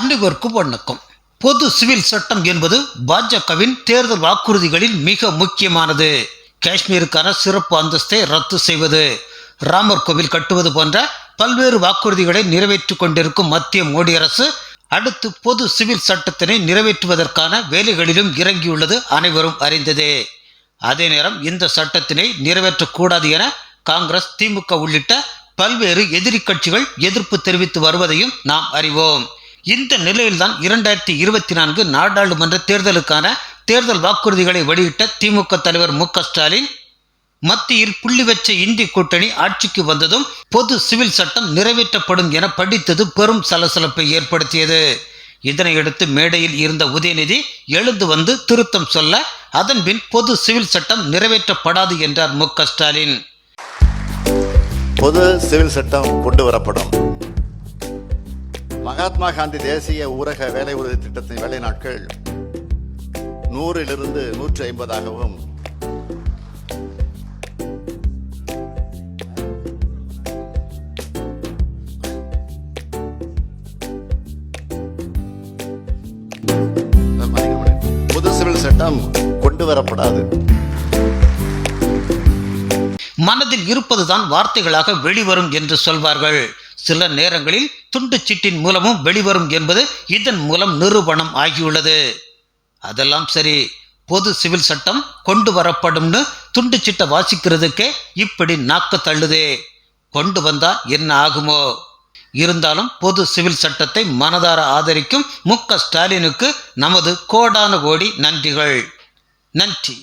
அனைவருக்கும் வணக்கம் பொது சிவில் சட்டம் என்பது பாஜகவின் தேர்தல் வாக்குறுதிகளில் மிக முக்கியமானது. காஷ்மீருக்கான சிறப்பு அந்தஸ்தை ரத்து செய்வது. ராமர் கோவில் கட்டுவது போன்ற பல்வேறு வாக்குறுதிகளை நிறைவேற்றிக் கொண்டிருக்கும் மத்திய மோடி அரசு அடுத்து பொது சிவில் சட்டத்தினை நிறைவேற்றுவதற்கான வேலைகளிலும் இறங்கியுள்ளது அனைவரும் அறிந்ததே. அதே நேரம் இந்த சட்டத்தினை நிறைவேற்றக்கூடாது என காங்கிரஸ் திமுக உள்ளிட்ட பல்வேறு எதிரி கட்சிகள் எதிர்ப்பு தெரிவித்து வருவதையும் நாம் அறிவோம். இந்த நிலையில்தான் இரண்டாயிரத்தி இருபத்தி நான்கு நாடாளுமன்ற தேர்தலுக்கான தேர்தல் வாக்குறுதிகளை வெளியிட்ட திமுக தலைவர் மு ஸ்டாலின் மத்தியில் புள்ளி வச்ச இந்தி கூட்டணி ஆட்சிக்கு வந்ததும் பொது சிவில் சட்டம் நிறைவேற்றப்படும் என படித்தது பெரும் சலசலப்பை ஏற்படுத்தியது. இதனையடுத்து மேடையில் இருந்த உதயநிதி எழுந்து வந்து திருத்தம் சொல்ல அதன்பின் பொது சிவில் சட்டம் நிறைவேற்றப்படாது என்றார் மு ஸ்டாலின். பொது சிவில் சட்டம் கொண்டு வரப்படும். மகாத்மா காந்தி தேசிய ஊரக வேலை உறுதி திட்டத்தின் வேலை நாட்கள் நூறிலிருந்து நூற்றி ஐம்பதாகவும் பொது சிவில் சட்டம் கொண்டு வரப்படாது மனதில் இருப்பதுதான் வார்த்தைகளாக வெளிவரும் என்று சொல்வார்கள். சில நேரங்களில் துண்டு சீட்டின் மூலமும் வெளிவரும் என்பது இதன் மூலம் நிரூபணம் ஆகியுள்ளது. அதெல்லாம் சரி பொது சிவில் சட்டம் கொண்டு வரப்படும்னு துண்டு சீட்டை வாசிக்கிறதுக்கே இப்படி நாக்கு தள்ளுதே. கொண்டு வந்தா என்ன ஆகுமோ? இருந்தாலும் பொது சிவில் சட்டத்தை மனதார ஆதரிக்கும் மு க ஸ்டாலினுக்கு நமது கோடான கோடி நன்றிகள். நன்றி.